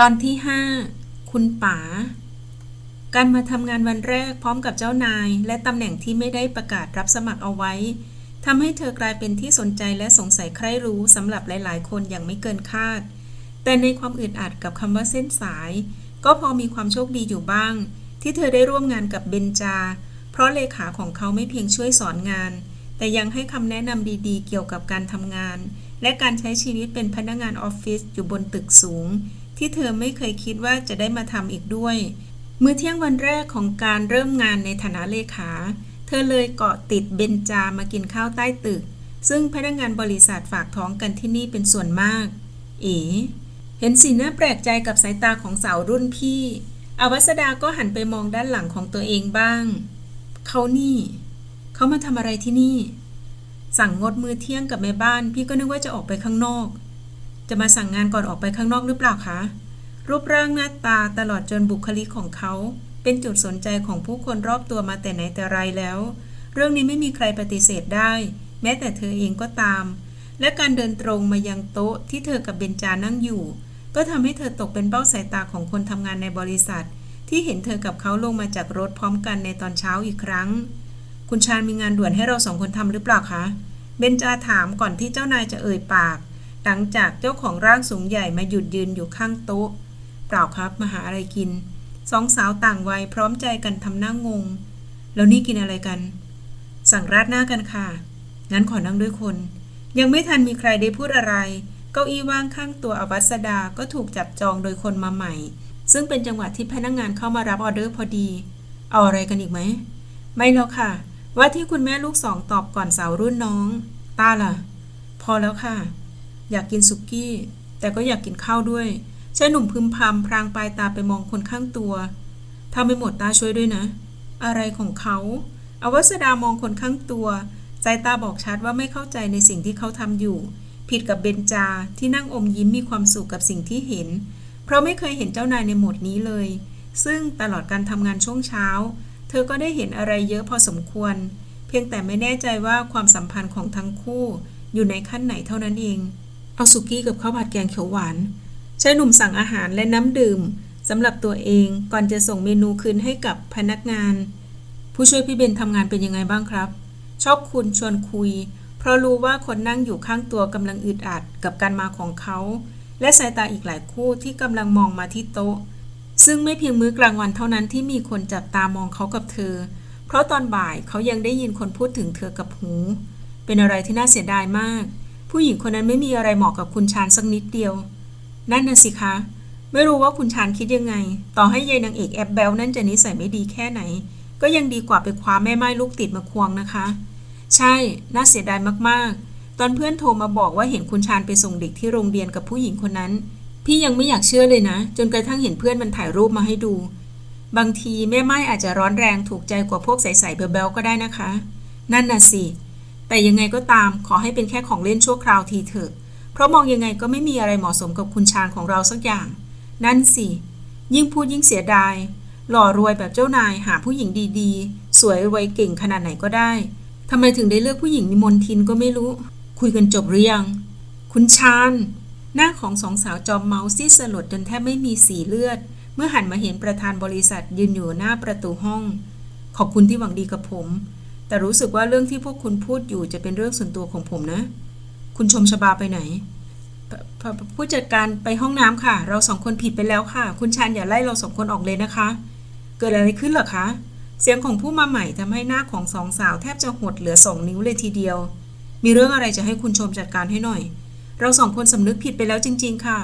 ตอนที่ 5 คุณป๋า การมาทำงานวันแรกพร้อมกับเจ้านาย และตำแหน่งที่ไม่ได้ประกาศรับสมัครเอาไว้ทำให้เธอกลายเป็นที่สนใจและสงสัยใครรู้สำหรับหลาย ๆ คนอย่างไม่เกินคาด แต่ในความอึดอัดกับคำว่าเส้นสาย ก็พอมีความโชคดีอยู่บ้าง ที่เธอได้ร่วมงานกับเบนจา เพราะเลขาของเขาไม่เพียงช่วยสอนงาน แต่ยังให้คำแนะนำดีๆ เกี่ยวกับการทำงาน และการใช้ชีวิตเป็นพนักงานออฟฟิศอยู่บนตึกสูง ที่เธอไม่เคยคิดว่าจะได้มาทำอีกด้วย มื้อเที่ยงวันแรกของการเริ่มงานในฐานะเลขา เธอเลยเกาะติดเบนจามากินข้าวใต้ตึก ซึ่งพนักงานบริษัทฝากท้องกันที่นี่เป็นส่วนมาก เอ๋เห็นสีหน้าแปลกใจกับสายตาของสาวรุ่นพี่ อวัสดาก็หันไปมองด้านหลังของตัวเองบ้าง เขานี่ เขามาทำอะไรที่นี่ สั่งงดมือเที่ยงกับแม่บ้าน พี่ก็นึกว่าจะออกไปข้างนอก จะมาสั่งงานก่อนออกไปข้างนอกหรือเปล่าคะ รูปร่างหน้าตาตลอดจนบุคลิกของเขา เป็นจุดสนใจของผู้คนรอบตัวมาแต่ไหนแต่ไรแล้ว เรื่องนี้ไม่มีใครปฏิเสธได้ แม้แต่เธอเองก็ตาม และการเดินตรงมายังโต๊ะที่เธอกับเบนจานั่งอยู่ ก็ทำให้เธอตกเป็นเป้าสายตาของคนทำงานในบริษัท ที่เห็นเธอกับเขาลงมาจากรถพร้อมกันในตอนเช้าอีกครั้ง คุณชาญมีงานด่วนให้เราสองคนทำหรือเปล่าคะเบนจาถามก่อนที่เจ้านายจะเอ่ยปาก หลังจากเจ้าของร่างสูงใหญ่มาหยุดยืนอยู่ข้างโต๊ะ เปล่าครับมาหาอะไรกิน สองสาวต่างวัยพร้อมใจกันทำหน้างง แล้วนี่กินอะไรกัน สั่งราดหน้ากันค่ะ งั้นขอนั่งด้วยคน ยังไม่ทันมีใครได้พูดอะไร เก้าอี้ว่างข้างตัวอวัสดาก็ถูกจับจองโดยคนมาใหม่ ซึ่งเป็นจังหวะที่พนักงานเข้ามารับออเดอร์พอดี เอาอะไรกันอีกไหม ไม่แล้วค่ะ ว่าที่คุณแม่ลูกสองตอบก่อนสาวรุ่นน้อง ตาล่ะ พอแล้วค่ะ อยากกินสุกี้ แต่ก็อยากกินข้าวด้วยชายหนุ่มพึมพำพรางปลายตาไปมองคนข้างตัวถ้าไม่หมดตาช่วยด้วยนะ อะไรของเขาอวัสดามองคนข้างตัวสายตาบอกชัดว่าไม่เข้าใจในสิ่งที่เขาทำอยู่ ผิดกับเบนจาที่นั่งอมยิ้มมีความสุขกับสิ่งที่เห็น เพราะไม่เคยเห็นเจ้านายในโหมดนี้เลย ซึ่งตลอดการทำงานช่วงเช้า เธอก็ได้เห็นอะไรเยอะพอสมควร เพียงแต่ไม่แน่ใจว่าความสัมพันธ์ของทั้งคู่ อยู่ในขั้นไหนเท่านั้นเอง เอาสุกี้กับข้าวผัดแกงเขียวหวานชายหนุ่มสั่งอาหารและน้ำดื่มสำหรับตัวเองก่อนจะส่งเมนูคืนให้กับพนักงาน ผู้ช่วยพี่เบนทำงานเป็นยังไงบ้างครับ ชอบคุณชวนคุย เพราะรู้ว่าคนนั่งอยู่ข้างตัวกำลังอึดอัดกับการมาของเขา และสายตาอีกหลายคู่ที่กำลังมองมาที่โต๊ะ ซึ่งไม่เพียงมื้อกลางวันเท่านั้นที่มีคนจับตามองเขากับเธอ เพราะตอนบ่ายเขายังได้ยินคนพูดถึงเธอกับหู เป็นอะไรที่น่าเสียดายมาก ผู้หญิงคนนั้นไม่มีอะไรเหมาะกับคุณชานสักนิดเดียว นั่นน่ะสิคะ ไม่รู้ว่าคุณชานคิดยังไง ต่อให้ยายนางเอกแอบเบลนั่นจะนิสัยไม่ดีแค่ไหน ก็ยังดีกว่าไปคว้าแม่ไม้ลูกติดมาควงนะคะ ใช่ น่าเสียดายมากๆ ตอนเพื่อนโทรมาบอกว่าเห็นคุณชานไปส่งเด็กที่โรงเรียนกับผู้หญิงคนนั้น พี่ยังไม่อยากเชื่อเลยนะ จนกระทั่งเห็นเพื่อนมันถ่ายรูปมาให้ดู บางทีแม่ไม้อาจจะร้อนแรงถูกใจกว่าพวกใสๆเบลๆก็ได้นะคะ นั่นน่ะสิ แต่ยังไงก็ตามขอให้เป็นแค่ของเล่นชั่วคราวทีเถอะ เพราะมองยังไงก็ไม่มีอะไรเหมาะสมกับคุณชานของเราสักอย่าง นั่นสิ ยิ่งพูดยิ่งเสียดาย หล่อรวยแบบเจ้านายหาผู้หญิงดีๆ สวยรวยเก่งขนาดไหนก็ได้ทำไมถึงได้เลือกผู้หญิงมีมนทินก็ไม่รู้ คุยกันจบหรือยัง คุณชานหน้าของสองสาวจอมเมาส์ซีดสลดจนแทบไม่มีสีเลือด เมื่อหันมาเห็นประธานบริษัทยืนอยู่หน้าประตูห้อง ขอบคุณที่หวังดีกับผม แต่รู้สึกว่าเรื่องที่พวกคุณพูดอยู่จะเป็นเรื่องส่วนตัวของผมนะ คุณชมชบาไปไหนผู้จัดการไปห้องน้ำค่ะ เราสองคนผิดไปแล้วค่ะ คุณชานอย่าไล่เราสองคนออกเลยนะคะ เกิดอะไรขึ้นเหรอคะ เสียงของผู้มาใหม่ทำให้หน้าของสองสาวแทบจะหดเหลือสองนิ้วเลยทีเดียว มีเรื่องอะไรจะให้คุณชมจัดการให้หน่อย เราสองคนสำนึกผิดไปแล้วจริง ๆ ค่ะ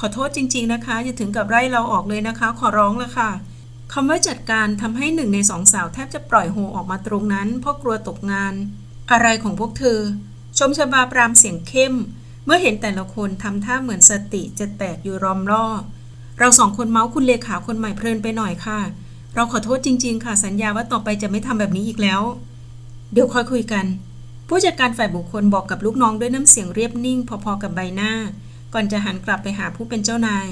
ขอโทษจริง ๆ นะคะอย่าถึงกับไล่เราออกเลยนะคะ ขอร้องละค่ะ คำว่าจัดการทำให้หนึ่งในสองสาวแทบจะปล่อยโฮออกมาตรงนั้น เพราะกลัวตกงาน อะไรของพวกเธอ ชมชบาปรามเสียงเข้ม เมื่อเห็นแต่ละคนทำท่าเหมือนสติจะแตกอยู่รอมรอบเราสองคนเมาส์คุณเลขาคนใหม่เพลินไปหน่อยค่ะ เราขอโทษจริง ๆ ค่ะ สัญญาว่าต่อไปจะไม่ทำแบบนี้อีกแล้ว เดี๋ยวค่อยคุยกัน ผู้จัดการฝ่ายบุคคลบอกกับลูกน้องด้วยน้ำเสียงเรียบนิ่ง พอๆกับใบหน้า ก่อนจะหันกลับไปหาผู้เป็นเจ้านาย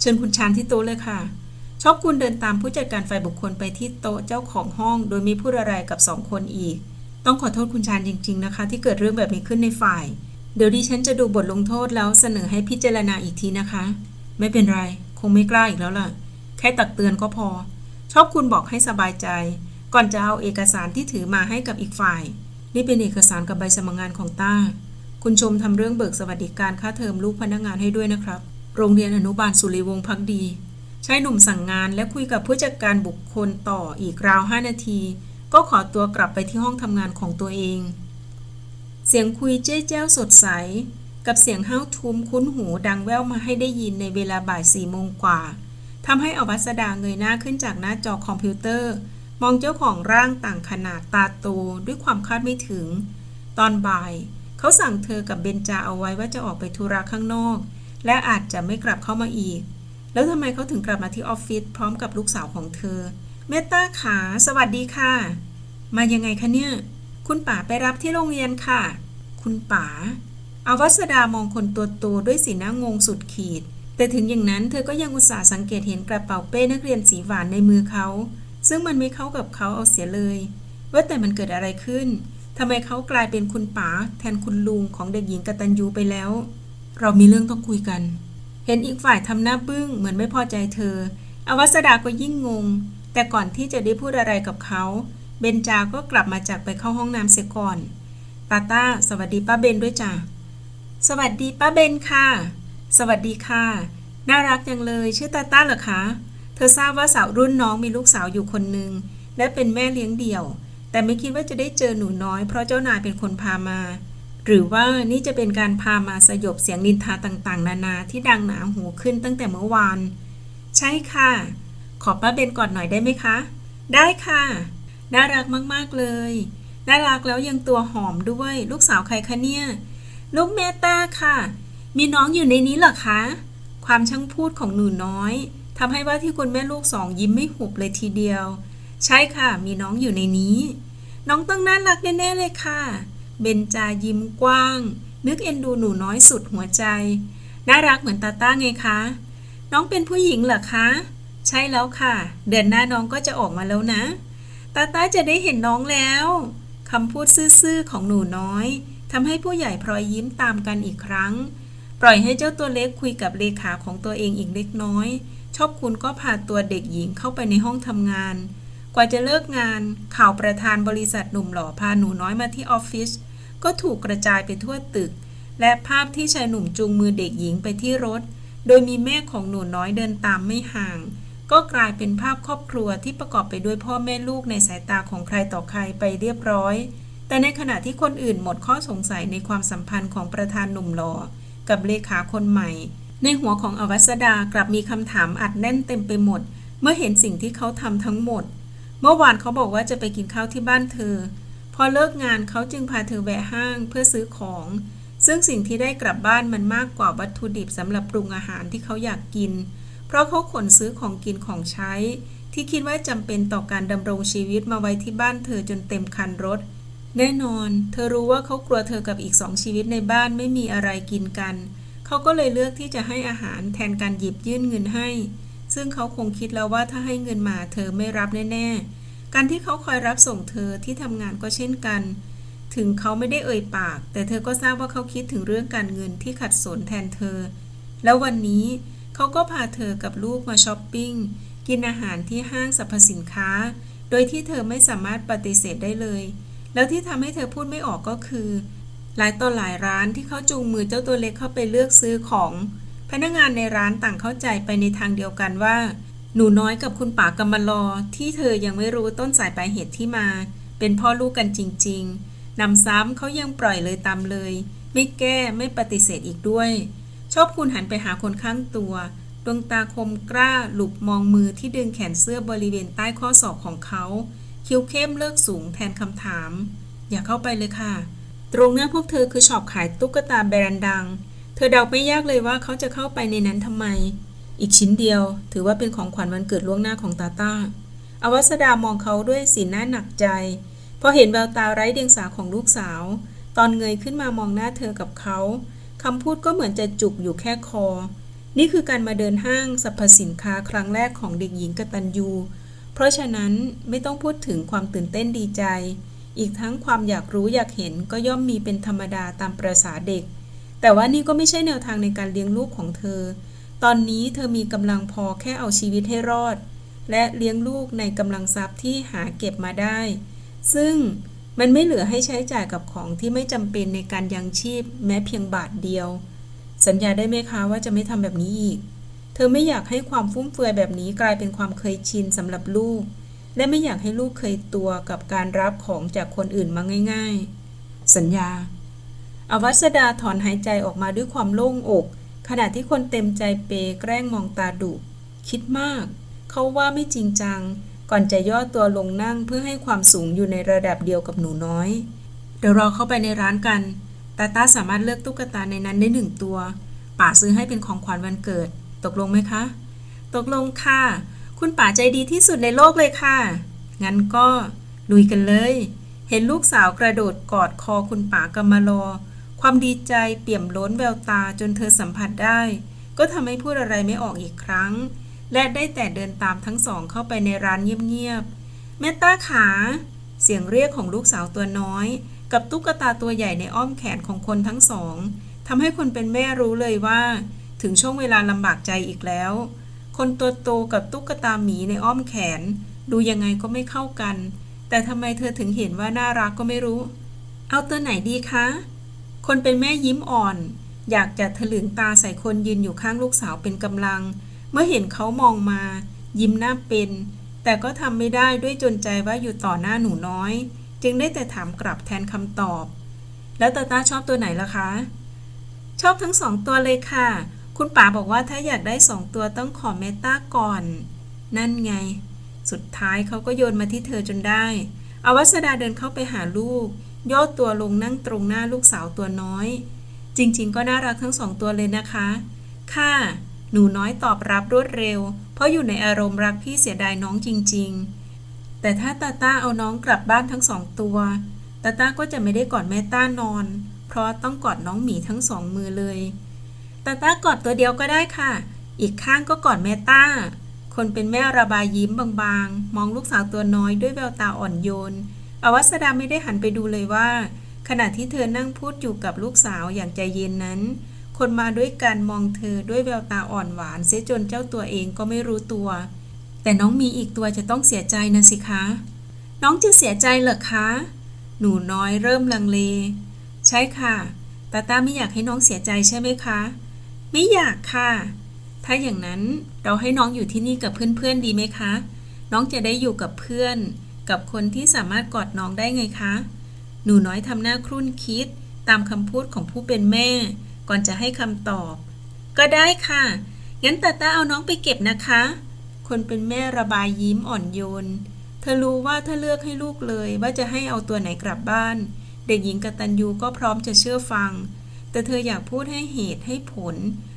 เชิญคุณชานที่โต๊ะเลยค่ะ ชอบคุณเดินตามผู้จัดการฝ่ายบุคคลไปที่โต๊ะเจ้าของห้อง โดยมีพูดอะไรกับสองคนอีก ต้องขอโทษคุณชานจริง ๆ นะคะ ที่เกิดเรื่องแบบนี้ขึ้นในฝ่าย เดี๋ยวดิฉันจะดูบทลงโทษแล้วเสนอให้พิจารณาอีกทีนะคะ ไม่เป็นไร คงไม่กล้าอีกแล้วล่ะ แค่ตักเตือนก็พอ ชอบคุณบอกให้สบายใจ ก่อนจะเอาเอกสารที่ถือมาให้กับอีกฝ่าย นี่เป็นเอกสารกับใบสมัครงานของต้า คุณชมทำเรื่องเบิกสวัสดิการค่าเทอมลูกพนักงานให้ด้วยนะครับ โรงเรียนอนุบาลสุริวงศ์พักดี ชายหนุ่มสั่งงานและคุยกับผู้จัดการบุคคลต่ออีกราว5นาที ก็ขอตัวกลับไปที่ห้องทำงานของตัวเอง เสียงคุยเจ้ยแจ้วสดใส กับเสียงห้าวทุ้มคุ้นหูดังแว่วมาให้ได้ยินในเวลาบ่ายสี่โมงกว่าทำให้อวัสดาเงยหน้าขึ้นจากหน้าจอคอมพิวเตอร์ มองเจ้าของร่างต่างขนาดตาโตด้วยความคาดไม่ถึง ตอนบ่าย เขาสั่งเธอกับเบนจาเอาไว้ว่าจะออกไปธุระข้างนอก และอาจจะไม่กลับเข้ามาอีก แล้วทำไมเขาถึงกลับมาที่ออฟฟิศพร้อมกับลูกสาวของเธอ เมตตาขา สวัสดีค่ะ มายังไงคะเนี่ย คุณป๋าไปรับที่โรงเรียนค่ะ คุณป๋าอาวัสดามองคนตัวโตด้วยสีหน้างงสุดขีด แต่ถึงอย่างนั้นเธอก็ยังอุตส่าห์สังเกตเห็นกระเป๋าเป้นักเรียนสีหวานในมือเขา ซึ่งมันไม่เข้ากับเขาเอาเสียเลย ว่าแต่มันเกิดอะไรขึ้นทำไมเขากลายเป็นคุณป๋าแทนคุณลุงของเด็กหญิงกตัญญูไปแล้ว เรามีเรื่องต้องคุยกัน เห็นอีกฝ่ายทำหน้าบึ้งเหมือนไม่พอใจเธอ อวัสดาก็ยิ่งงง แต่ก่อนที่จะได้พูดอะไรกับเขา เบนจาก็กลับมาจากไปเข้าห้องน้ำเสียก่อน ตาต้าสวัสดีป้าเบนด้วยจ้ะ สวัสดีป้าเบนค่ะ สวัสดีค่ะ น่ารักจังเลย ชื่อตาต้าเหรอคะ เธอทราบว่าสาวรุ่นน้องมีลูกสาวอยู่คนหนึ่งและเป็นแม่เลี้ยงเดี่ยว แต่ไม่คิดว่าจะได้เจอหนูน้อยเพราะเจ้านายเป็นคนพามา หรือว่านี่จะเป็นการพามาสยบเสียงนินทาต่างๆ นานาที่ดังหนาหูขึ้นตั้งแต่เมื่อวาน ใช่ค่ะ ขอป้าเบนกอนหน่อยได้ไหมคะ ได้ค่ะ น่ารักมากๆเลย น่ารักแล้วยังตัวหอมด้วย ลูกสาวใครคะเนี่ย ลูกเมตตาค่ะ มีน้องอยู่ในนี้เหรอคะ ความช่างพูดของหนูน้อยทำให้ว่าที่คุณแม่ลูกสองยิ้มไม่หุบเลยทีเดียว ใช่ค่ะ มีน้องอยู่ในนี้ น้องต้องน่ารักแน่ๆเลยค่ะ เบนจายิ้มกว้าง นึกเอ็นดูหนูน้อยสุดหัวใจ น่ารักเหมือนตาต้าไงคะ น้องเป็นผู้หญิงเหรอคะ ใช่แล้วค่ะ เดือนหน้าน้องก็จะออกมาแล้วนะ ตาต้าจะได้เห็นน้องแล้วคำพูดซื่อๆของหนูน้อยทำให้ผู้ใหญ่พลอยยิ้มตามกันอีกครั้ง ปล่อยให้เจ้าตัวเล็กคุยกับเลขาของตัวเองอีกเล็กน้อย ชอบคุณก็พาตัวเด็กหญิงเข้าไปในห้องทำงาน กว่าจะเลิกงาน ข่าวประธานบริษัทหนุ่มหล่อพาหนูน้อยมาที่ออฟฟิศ ก็ถูกกระจายไปทั่วตึก และภาพที่ชายหนุ่มจูงมือเด็กหญิงไปที่รถ โดยมีแม่ของหนูน้อยเดินตามไม่ห่าง ก็กลายเป็นภาพครอบครัวที่ประกอบไปด้วยพ่อแม่ลูกในสายตาของใครต่อใครไปเรียบร้อย แต่ในขณะที่คนอื่นหมดข้อสงสัยในความสัมพันธ์ของประธานหนุ่มหลอกับเลขาคนใหม่ ในหัวของอวัสดากลับมีคำถามอัดแน่นเต็มไปหมด เมื่อเห็นสิ่งที่เขาทำทั้งหมด เมื่อวานเขาบอกว่าจะไปกินข้าวที่บ้านเธอ พอเลิกงานเขาจึงพาเธอแวะห้างเพื่อซื้อของ ซึ่งสิ่งที่ได้กลับบ้านมันมากกว่าวัตถุดิบสำหรับปรุงอาหารที่เขาอยากกิน เพราะเขาขนซื้อของกินของใช้ ที่คิดว่าจำเป็นต่อการดำรงชีวิตมาไว้ที่บ้านเธอจนเต็มคันรถ แน่นอน เธอรู้ว่าเขากลัวเธอกับอีกสองชีวิตในบ้านไม่มีอะไรกินกัน เขาก็เลยเลือกที่จะให้อาหารแทนการหยิบยื่นเงินให้ ซึ่งเขาคงคิดแล้วว่าถ้าให้เงินมาเธอไม่รับแน่ๆ การที่เขาคอยรับส่งเธอที่ทำงานก็เช่นกัน ถึงเขาไม่ได้เอ่ยปาก แต่เธอก็ทราบว่าเขาคิดถึงเรื่องการเงินที่ขัดสนแทนเธอ แล้ววันนี้เขาก็พาเธอกับลูกมาช้อปปิ้ง กินอาหารที่ห้างสรรพสินค้า โดยที่เธอไม่สามารถปฏิเสธได้เลย แล้วที่ทำให้เธอพูดไม่ออกก็คือ หลายต่อหลายร้านที่เขาจูงมือเจ้าตัวเล็กเข้าไปเลือกซื้อของ พนักงานในร้านต่างเข้าใจไปในทางเดียวกันว่า หนูน้อยกับคุณป๋ากำมารอที่เธอยังไม่รู้ต้นสายปลายเหตุที่มา เป็นพ่อลูกกันจริง ๆนำซ้ำเขายังปล่อยเลยตามเลย ไม่แก้ไม่ปฏิเสธอีกด้วย ชอบคุณหันไปหาคนข้างตัว ดวงตาคมกล้าหลุบมองมือที่ดึงแขนเสื้อบริเวณใต้ข้อศอกของเขาคิ้วเข้มเลิกสูงแทนคำถาม อย่าเข้าไปเลยค่ะ ตรงหน้าพวกเธอคือช็อปขายตุ๊กตาแบรนด์ดัง เธอเดาไม่ยากเลยว่าเขาจะเข้าไปในนั้นทำไม อีกชิ้นเดียว ถือว่าเป็นของขวัญวันเกิดล่วงหน้าของตาต้า อวัสดามองเขาด้วยสีหน้าหนักใจ พอเห็นแววตาไร้เดียงสาของลูกสาว ตอนเงยขึ้นมามองหน้าเธอกับเขาคำพูดก็เหมือนจะจุกอยู่แค่คอ นี่คือการมาเดินห้างสรรพสินค้าครั้งแรกของเด็กหญิงกตัญญูเพราะฉะนั้นไม่ต้องพูดถึงความตื่นเต้นดีใจ อีกทั้งความอยากรู้อยากเห็นก็ย่อมมีเป็นธรรมดาตามประษาเด็ก แต่ว่านี่ก็ไม่ใช่แนวทางในการเลี้ยงลูกของเธอ ตอนนี้เธอมีกำลังพอแค่เอาชีวิตให้รอด และเลี้ยงลูกในกำลังทรัพย์ที่หาเก็บมาได้ ซึ่งมันไม่เหลือให้ใช้จ่ายกับของที่ไม่จำเป็นในการยังชีพแม้เพียงบาทเดียว สัญญาได้ไหมคะว่าจะไม่ทำแบบนี้อีก เธอไม่อยากให้ความฟุ่มเฟือยแบบนี้กลายเป็นความเคยชินสำหรับลูก และไม่อยากให้ลูกเคยตัวกับการรับของจากคนอื่นมาง่าย ๆ สัญญา อวัสดาถอนหายใจออกมาด้วยความโล่งอก ขณะที่คนเต็มใจเปแกล้งมองตาดุ คิดมาก เขาว่าไม่จริงจัง ก่อนจะย่อตัวลงนั่งเพื่อให้ความสูงอยู่ในระดับเดียวกับหนูน้อย เดี๋ยวเราเข้าไปในร้านกัน ตาตาสามารถเลือกตุ๊กตาในนั้นได้หนึ่งตัว ป่าซื้อให้เป็นของขวัญวันเกิด ตกลงไหมคะ ตกลงค่ะ คุณป่าใจดีที่สุดในโลกเลยค่ะ งั้นก็ลุยกันเลย เห็นลูกสาวกระโดดกอดคอคุณป่ากำมารอ ความดีใจเปี่ยมล้นแววตาจนเธอสัมผัสได้ ก็ทำให้พูดอะไรไม่ออกอีกครั้ง และได้แต่เดินตามทั้งสองเข้าไปในร้านเงียบๆแม่ต้าขา เสียงเรียกของลูกสาวตัวน้อย กับตุ๊กตาตัวใหญ่ในอ้อมแขนของคนทั้งสองทำให้คนเป็นแม่รู้เลยว่า ถึงช่วงเวลาลำบากใจอีกแล้ว คนตัวโตกับตุ๊กตาหมีในอ้อมแขน ดูยังไงก็ไม่เข้ากัน แต่ทำไมเธอถึงเห็นว่าน่ารักก็ไม่รู้ เอาตัวไหนดีคะ คนเป็นแม่ยิ้มอ่อน อยากจะถลึงตาใส่คนยืนอยู่ข้างลูกสาวเป็นกำลัง เมื่อเห็นเขามองมา ยิ้มหน้าเป็น แต่ก็ทำไม่ได้ด้วยจนใจว่าอยู่ต่อหน้าหนูน้อย จึงได้แต่ถามกลับแทนคำตอบ แล้วตาตาชอบตัวไหนล่ะคะ ชอบทั้งสองตัวเลยค่ะ คุณป๋าบอกว่าถ้าอยากได้สองตัวต้องขอเมตตาก่อน นั่นไง สุดท้ายเขาก็โยนมาที่เธอจนได้อวัสดาเดินเข้าไปหาลูก ย่อตัวลงนั่งตรงหน้าลูกสาวตัวน้อย จริงๆ ก็น่ารักทั้งสองตัวเลยนะคะ ค่ะ หนูน้อยตอบรับรวดเร็ว เพราะอยู่ในอารมณ์รักพี่เสียดายน้องจริง ๆ แต่ถ้าตาต้าเอาน้องกลับบ้านทั้งสองตัว ตาต้าก็จะไม่ได้กอดแม่ต้านอน เพราะต้องกอดน้องหมีทั้งสองมือเลย ตาต้ากอดตัวเดียวก็ได้ค่ะ อีกข้างก็กอดแม่ต้า คนเป็นแม่ระบายยิ้มบางๆ มองลูกสาวตัวน้อยด้วยแววตาอ่อนโยน อวัสดาไม่ได้หันไปดูเลยว่า ขณะที่เธอนั่งพูดอยู่กับลูกสาวอย่างใจเย็นนั้น คนมาด้วยกันมองเธอด้วยแววตาอ่อนหวานเสียจนเจ้าตัวเองก็ไม่รู้ตัว แต่น้องมีอีกตัวจะต้องเสียใจนะสิคะ น้องจะเสียใจเหรอคะ หนูน้อยเริ่มลังเล ใช่ค่ะตาตาไม่อยากให้น้องเสียใจใช่ไหมคะ ไม่อยากค่ะ ถ้าอย่างนั้นเราให้น้องอยู่ที่นี่กับเพื่อนๆดีไหมคะ น้องจะได้อยู่กับเพื่อน กับคนที่สามารถกอดน้องได้ไงคะ หนูน้อยทำหน้าครุ่นคิด ตามคำพูดของผู้เป็นแม่ ก่อนจะให้คำตอบ ก็ได้ค่ะ งั้นตาต้าเอาน้องไปเก็บนะคะ คนเป็นแม่ระบายยิ้มอ่อนโยน เธอรู้ว่าถ้าเลือกให้ลูกเลยว่าจะให้เอาตัวไหนกลับบ้าน เด็กหญิงกตัญญูก็พร้อมจะเชื่อฟัง แต่เธออยากพูดให้เหตุให้ผล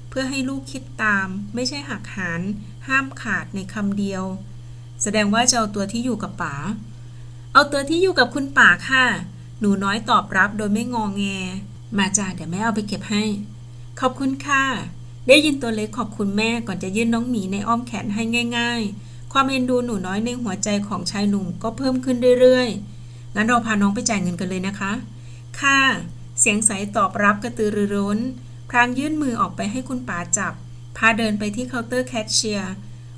เพื่อให้ลูกคิดตาม ไม่ใช่หักหานห้ามขาดในคำเดียว แสดงว่าจะเอาตัวที่อยู่กับป๋า เอาตัวที่อยู่กับคุณป๋าค่ะ หนูน้อยตอบรับโดยไม่งองแง มาจ้าเดี๋ยวแม่เอาไปเก็บให้ ขอบคุณค่ะ ได้ยินตัวเล็กขอบคุณแม่ก่อนจะยื่นน้องหมีในอ้อมแขนให้ง่าย ๆ ความเอ็นดูหนูน้อยในหัวใจของชายหนุ่มก็เพิ่มขึ้นเรื่อยๆ งั้นเราพาน้องไปจ่ายเงินกันเลยนะคะ ค่ะ เสียงใสตอบรับกระตือรือร้น พรางยื่นมือออกไปให้คุณป๋าจับ พาเดินไปที่เคาน์เตอร์แคชเชียร์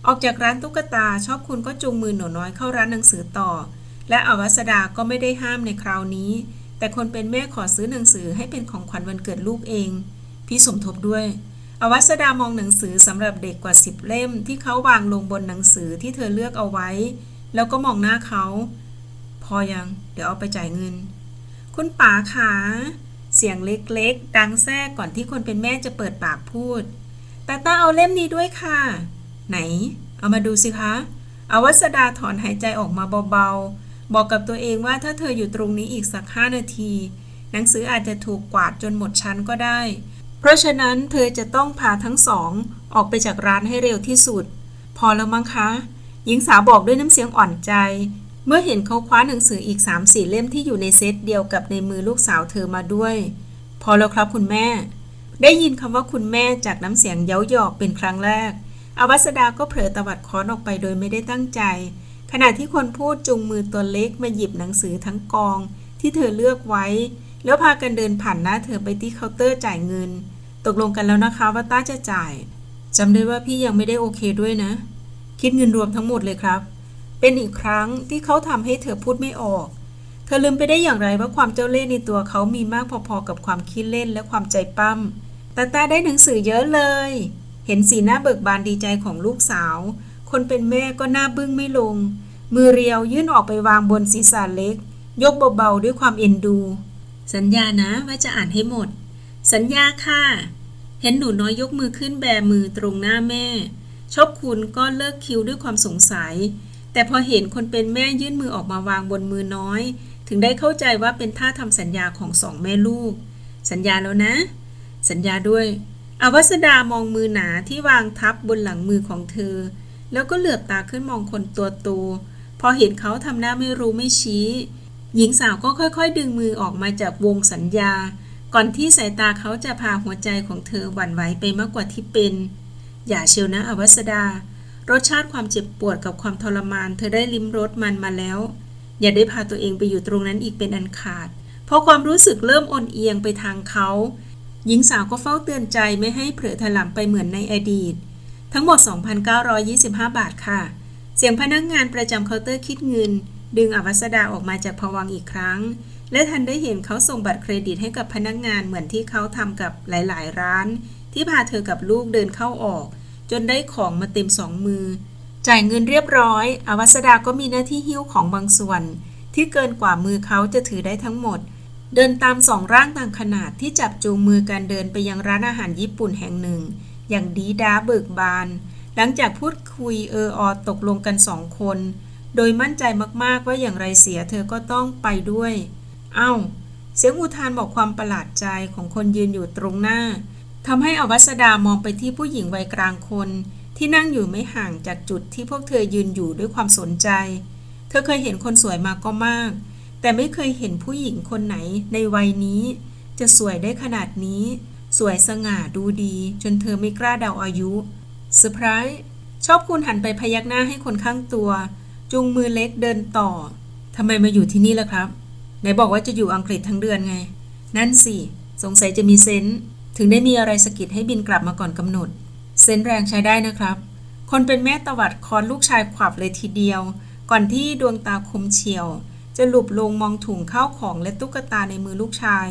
ออกจากร้านตุ๊กตาชอบคุณก็จูงมือหนูน้อยเข้าร้านหนังสือต่อ และอวัสดาก็ไม่ได้ห้ามในคราวนี้ แต่คนเป็นแม่ขอซื้อหนังสือให้เป็นของขวัญวันเกิดลูกเอง พี่สมทบด้วย อวัสดามองหนังสือสำหรับเด็กกว่าสิบเล่ม ที่เขาวางลงบนหนังสือที่เธอเลือกเอาไว้ แล้วก็มองหน้าเขา พอยัง เดี๋ยวเอาไปจ่ายเงิน คุณป๋าขาเสียงเล็กๆ ดังแทรกก่อนที่คนเป็นแม่จะเปิดปากพูดตาตาเอาเล่มนี้ด้วยค่ะ ไหน เอามาดูสิคะอวัสดาถอนหายใจออกมาเบาๆ บอกกับตัวเองว่าถ้าเธออยู่ตรงนี้อีกสักห้านาที หนังสืออาจจะถูกกวาดจนหมดชั้นก็ได้ เพราะฉะนั้นเธอจะต้องพาทั้งสอง ออกไปจากร้านให้เร็วที่สุด พอแล้วมั้งคะ หญิงสาวบอกด้วยน้ำเสียงอ่อนใจ เมื่อเห็นเขาคว้าหนังสืออีก 3 4 เล่มที่อยู่ในเซตเดียวกับในมือลูกสาวเธอมาด้วย พอแล้วครับคุณแม่ ได้ยินคำว่าคุณแม่จากน้ำเสียงเย้าหยอกเป็นครั้งแรก อวัสดาก็เผลอตวัดค้อนออกไปโดยไม่ได้ตั้งใจ ขณะที่คนพูดจุงมือตัวเล็กมาหยิบหนังสือทั้งกอง ที่เธอเลือกไว้ แล้วพากันเดินผ่านหน้าเธอไปที่เคาน์เตอร์จ่ายเงิน ตกลงกันแล้วนะคะว่าต้าจะจ่ายจำได้ว่าพี่ยังไม่ได้โอเคด้วยนะ คิดเงินรวมทั้งหมดเลยครับ เป็นอีกครั้งที่เขาทำให้เธอพูดไม่ออก เธอลืมไปได้อย่างไรว่าความเจ้าเล่ห์ในตัวเขามีมากพอๆกับความคิดเล่นและความใจปั้มตาตาได้หนังสือเยอะเลย เห็นสีหน้าเบิกบานดีใจของลูกสาว คนเป็นแม่ก็หน้าบึ้งไม่ลง มือเรียวยื่นออกไปวางบนศีรษะเล็ก ยกเบาๆด้วยความเอ็นดู สัญญานะว่าจะอ่านให้หมด สัญญาค่ะ เห็นหนูน้อยยกมือขึ้นแบมือตรงหน้าแม่ ชอบคุณก็เลิกคิวด้วยความสงสัย แต่พอเห็นคนเป็นแม่ยื่นมือออกมาวางบนมือน้อย ถึงได้เข้าใจว่าเป็นท่าทำสัญญาของสองแม่ลูก สัญญาแล้วนะ สัญญาด้วย อวัสดามองมือหนาที่วางทับบนหลังมือของเธอ แล้วก็เหลือบตาขึ้นมองคนตัวโตพอเห็นเขาทำหน้าไม่รู้ไม่ชี้ หญิงสาวก็ค่อยๆ ดึงมือออกมาจากวงสัญญา ก่อนที่สายตาเขาจะพาหัวใจของเธอหวั่นไหวไปมากกว่าที่เป็น อย่าเชียวนะอวัสดา รสชาติความเจ็บปวดกับความทรมาน เธอได้ลิ้มรสมันมาแล้ว อย่าได้พาตัวเองไปอยู่ตรงนั้นอีกเป็นอันขาด เพราะความรู้สึกเริ่มอ่อนเอียงไปทางเขา หญิงสาวก็เฝ้าเตือนใจไม่ให้เผลอถลำไปเหมือนในอดีต ทั้งหมด 2,925 บาทค่ะ เสียงพนักงานประจำเคาน์เตอร์คิดเงิน ดึงอวัสดาออกมาจากภวังอีกครั้ง และทันได้เห็นเขาส่งบัตรเครดิตให้กับพนักงานเหมือนที่เขาทำกับหลาย ๆ ร้าน ที่พาเธอกับลูกเดินเข้าออก จนได้ของมาเต็มสองมือ จ่ายเงินเรียบร้อย อวัสดาก็มีหน้าที่หิ้วของบางส่วน ที่เกินกว่ามือเขาจะถือได้ทั้งหมด เดินตามสองร่างต่างขนาดที่จับจูงมือกันเดินไปยังร้านอาหารญี่ปุ่นแห่งหนึ่ง อย่างดีด้าเบิกบาน หลังจากพูดคุยเอออตกลงกันสองคน โดยมั่นใจมากๆว่าอย่างไรเสียเธอก็ต้องไปด้วย เอ้า เสียงอุทานบอกความประหลาดใจของคนยืนอยู่ตรงหน้าทำให้อวัสดามองไปที่ผู้หญิงวัยกลางคน ที่นั่งอยู่ไม่ห่างจากจุดที่พวกเธอยืนอยู่ด้วยความสนใจ เธอเคยเห็นคนสวยมาก็มาก แต่ไม่เคยเห็นผู้หญิงคนไหนในวัยนี้ จะสวยได้ขนาดนี้ สวยสง่าดูดี จนเธอไม่กล้าเดาอายุเซอร์ไพรส์ชอบคุณหันไปพยักหน้าให้คนข้างตัว จุงมือเล็กเดินต่อทำไมมาอยู่ที่นี่ล่ะครับไหนบอกว่าจะอยู่อังกฤษทั้งเดือนไง นั่นสิ สงสัยจะมีเซนต์ถึงได้มีอะไรสะกิดให้บินกลับมาก่อนกำหนด เซนต์แรงใช้ได้นะครับ คนเป็นแม่ตวัดคอนลูกชายขวับเลยทีเดียว ก่อนที่ดวงตาคมเฉียว จะหลบลงมองถุงข้าวของและตุ๊กตาในมือลูกชาย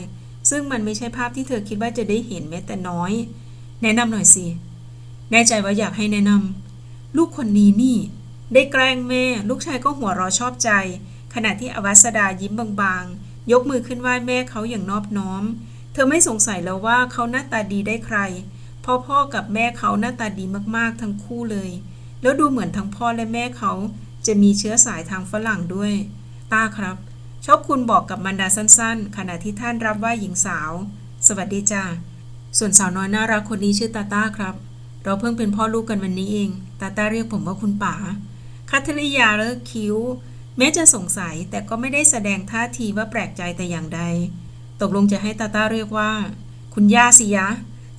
ซึ่งมันไม่ใช่ภาพที่เธอคิดว่าจะได้เห็นแม้แต่น้อย แนะนำหน่อยสิ แน่ใจว่าอยากให้แนะนำลูกคนนี้นี่ ได้แกล้งแม่ ลูกชายก็หัวเราะชอบใจ ขณะที่อวัสดายิ้มบางๆ ยกมือขึ้นไหว้แม่เขาอย่างนอบน้อม เธอไม่สงสัยแล้วว่าเขาหน้าตาดีได้ใครพราะพ่อกับแม่เขาหน้าตาดีมากๆทั้งคู่เลย แล้วดูเหมือนทั้งพ่อและแม่เขาจะมีเชื้อสายทางฝรั่งด้วย ตาครับ ชอบคุณบอกกับมันดาสั้นๆ ขณะที่ท่านรับไหว้หญิงสาว สวัสดีจ้าส่วนสาวน้อยน่ารักคนนี้ชื่อตาต้าครับ เราเพิ่งเป็นพ่อลูกกันวันนี้เอง ตาต้าเรียกผมว่าคุณป๋าคัทริยาเลิกคิ้ว แม้จะสงสัยแต่ก็ไม่ได้แสดงท่าทีว่าแปลกใจแต่อย่างใด ตกลงจะให้ตาต้าเรียกว่า คุณย่าสิยะ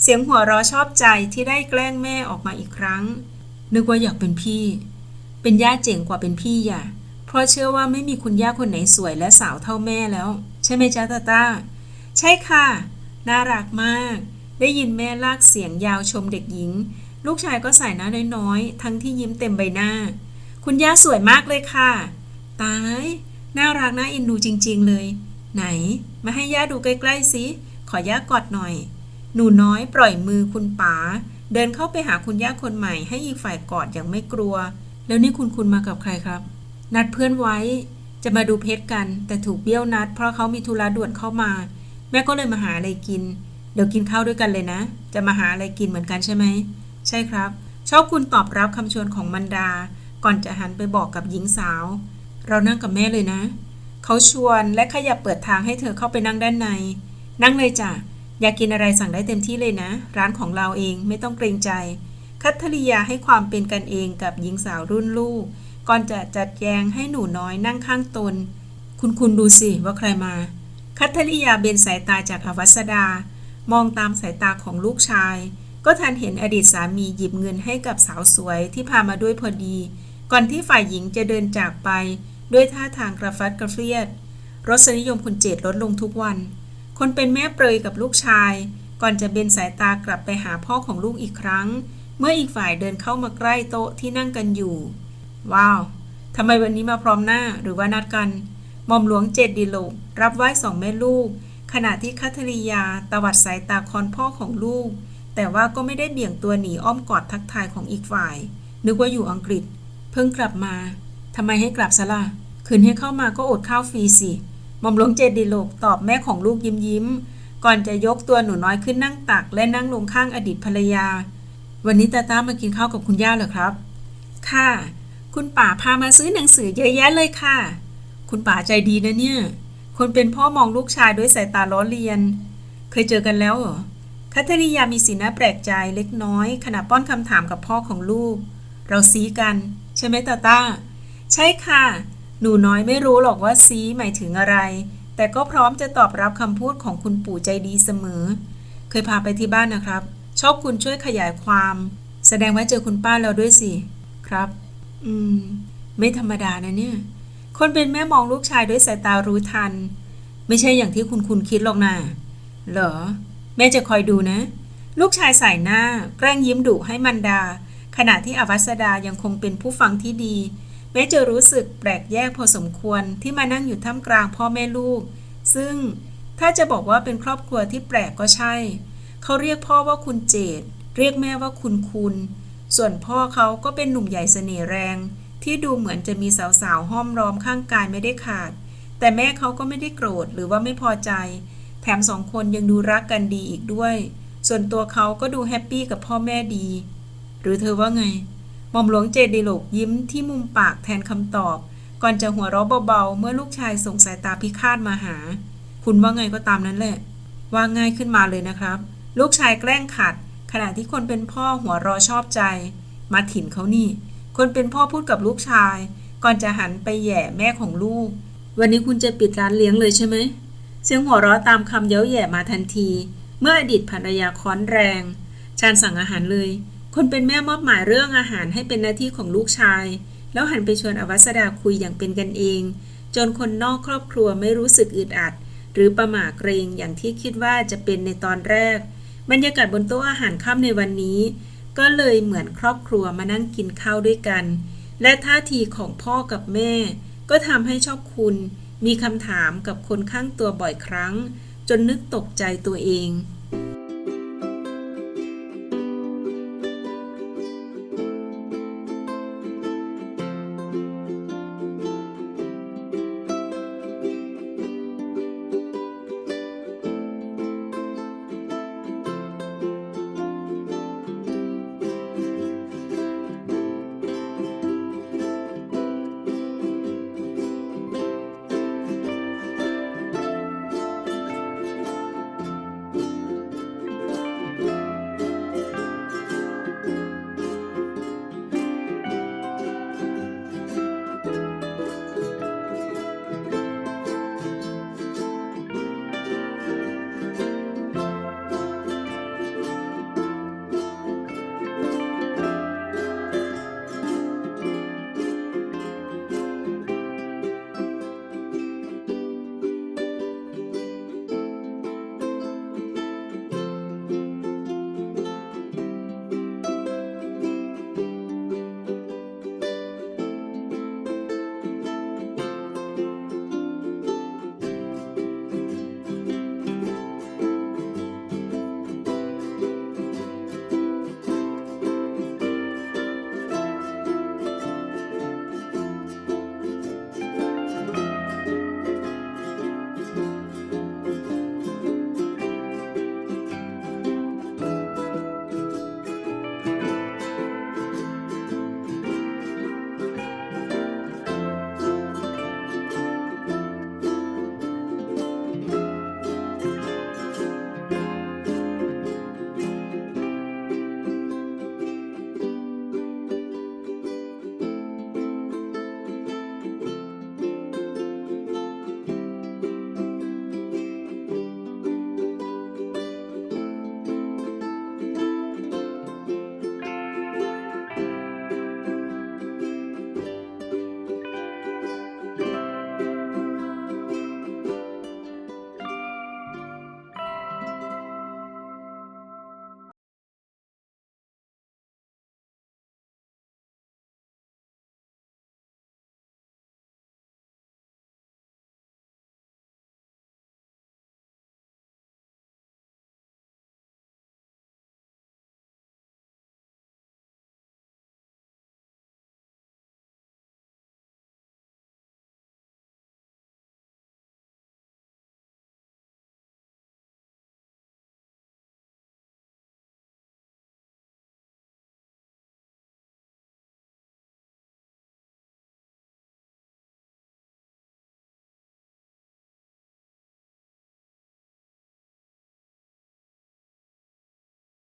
เสียงหัวเราะชอบใจที่ได้แกล้งแม่ออกมาอีกครั้ง นึกว่าอยากเป็นพี่ เป็นย่าเจ๋งกว่าเป็นพี่อย่า เพราะเชื่อว่าไม่มีคุณย่าคนไหนสวยและสาวเท่าแม่แล้ว ใช่ไหมจ๊ะตาตาใช่ค่ะ น่ารักมาก ได้ยินแม่ลากเสียงยาวชมเด็กหญิง ลูกชายก็ใส่หน้าน้อยๆ ทั้งที่ยิ้มเต็มใบหน้า คุณย่าสวยมากเลยค่ะ ตาย น่ารักน่าเอ็นดูจริง ๆเลย ไหน มาให้ย่าดูใกล้ๆสิขอย่ากอดหน่อย หนูน้อยปล่อยมือคุณป๋าเดินเข้าไปหาคุณย่าคนใหม่ให้อีกฝ่ายกอดอย่างไม่กลัว แล้วนี่คุณคุณมากับใครครับ นัดเพื่อนไว้ จะมาดูเพชรกัน แต่ถูกเบี้ยวนัด เพราะเขามีธุระด่วนเข้ามา แม่ก็เลยมาหาอะไรกิน เดี๋ยวกินข้าวด้วยกันเลยนะ จะมาหาอะไรกินเหมือนกันใช่ไหม ใช่ครับ ชอบคุณตอบรับคำชวนของมันดา ก่อนจะหันไปบอกกับหญิงสาว เรานั่งกับแม่เลยนะ เขาชวนและขยับเปิดทางให้เธอเข้าไปนั่งด้านใน นั่งเลยจ้ะ อยากกินอะไรสั่งได้เต็มที่เลยนะ ร้านของเราเองไม่ต้องเกรงใจ คัทธริยาให้ความเป็นกันเองกับหญิงสาวรุ่นลูก ก่อนจะจัดแจงให้หนูน้อยนั่งข้างตน คุณคุณดูสิว่าใครมา คัทริยาเบนสายตาจากอวัสดา มองตามสายตาของลูกชาย ก็ทันเห็นอดีตสามีหยิบเงินให้กับสาวสวยที่พามาด้วยพอดี ก่อนที่ฝ่ายหญิงจะเดินจากไป ด้วยท่าทางกระฟัดกระเฟียด รสนิยมคุณเจตลดลงทุกวัน คนเป็นแม่เปรยกับลูกชาย ก่อนจะเบนสายตากลับไปหาพ่อของลูกอีกครั้ง เมื่ออีกฝ่ายเดินเข้ามาใกล้โต๊ะที่นั่งกันอยู่ ว้าวทำไมวันนี้มาพร้อมหน้าหรือว่านัดกันหม่อมหลวงเจดดิโลกรับไหว้สองแม่ลูก ขณะที่คัทริยาตวัดสายตาคอนพ่อของลูก แต่ว่าก็ไม่ได้เบี่ยงตัวหนีอ้อมกอดทักทายของอีกฝ่าย นึกว่าอยู่อังกฤษ เพิ่งกลับมาทำไมให้กลับซะล่ะคืนให้เข้ามาก็อดข้าวฟรีสิหม่อมหลวงเจดดิโลกตอบแม่ของลูกยิ้มยิ้มๆก่อนจะยกตัวหนูน้อยขึ้นนั่งตัก และนั่งลงข้างอดีตภรรยา วันนี้ตาต้ามากินข้าวกับคุณย่าเหรอครับ ค่ะ คุณป๋าพามาซื้อหนังสือเยอะแยะเลยค่ะ คุณป๋าใจดีนะเนี่ย คนเป็นพ่อมองลูกชายด้วยสายตาล้อเลียน เคยเจอกันแล้วเหรอคัทริยามีสีหน้าแปลกใจเล็กน้อย ขณะป้อนคำถามกับพ่อของลูก เราซีกัน ใช่ไหมตาตาใช่ค่ะ หนูน้อยไม่รู้หรอกว่าซีหมายถึงอะไร แต่ก็พร้อมจะตอบรับคำพูดของคุณปู่ใจดีเสมอ เคยพาไปที่บ้านนะครับ ชอบคุณช่วยขยายความ แสดงว่าเจอคุณป้าแล้วด้วยสิ ครับ อืม ไม่ธรรมดานะเนี่ย คนเป็นแม่มองลูกชายด้วยสายตารู้ทัน ไม่ใช่อย่างที่คุณคุณคิดหรอกนะเหรอ แม่จะคอยดูนะ ลูกชายสายหน้า แกล้งยิ้มดุให้มันดา ขณะที่อวัสดายังคงเป็นผู้ฟังที่ดี แม้จะรู้สึกแปลกแยกพอสมควรที่มานั่งอยู่ท่ามกลางพ่อแม่ลูก ซึ่งถ้าจะบอกว่าเป็นครอบครัวที่แปลกก็ใช่ เขาเรียกพ่อว่าคุณเจดเรียกแม่ว่าคุณคุณ ส่วนพ่อเขาก็เป็นหนุ่มใหญ่เสน่ห์แรง ที่ดูเหมือนจะมีสาวๆห้อมล้อมข้างกายไม่ได้ขาด แต่แม่เขาก็ไม่ได้โกรธหรือว่าไม่พอใจ แถมสองคนยังดูรักกันดีอีกด้วย ส่วนตัวเขาก็ดูแฮปปี้กับพ่อแม่ดี หรือเธอว่าไงหม่อมหลวงเจดีโลกยิ้มที่มุมปากแทนคำตอบ ก่อนจะหัวเราะเบาๆ เมื่อลูกชายส่งสายตาพิฆาตมาหา คุณว่าไงก็ตามนั้นแหละ ว่าง่ายขึ้นมาเลยนะครับ ลูกชายแกล้งขัด ขณะที่คนเป็นพ่อหัวรอชอบใจ มาถิ่นเขานี่ คนเป็นพ่อพูดกับลูกชาย ก่อนจะหันไปแย่แม่ของลูก วันนี้คุณจะปิดร้านเลี้ยงเลยใช่ไหมเสียงหัวเราะตามคำเย้าแย่มาทันที เมื่ออดีตภรรยาค้อนแรงชาญสั่งอาหารเลย คนเป็นแม่มอบหมายเรื่องอาหารให้เป็นหน้าที่ของลูกชาย แล้วหันไปชวนอวัสดาคุยอย่างเป็นกันเอง จนคนนอกครอบครัวไม่รู้สึกอึดอัด หรือประหม่าเกรงอย่างที่คิดว่าจะเป็นในตอนแรก บรรยากาศบนโต๊ะอาหารค่ำในวันนี้ ก็เลยเหมือนครอบครัวมานั่งกินข้าวด้วยกัน และท่าทีของพ่อกับแม่ ก็ทำให้ชอบคุณ มีคำถามกับคนข้างตัวบ่อยครั้ง จนนึกตกใจตัวเอง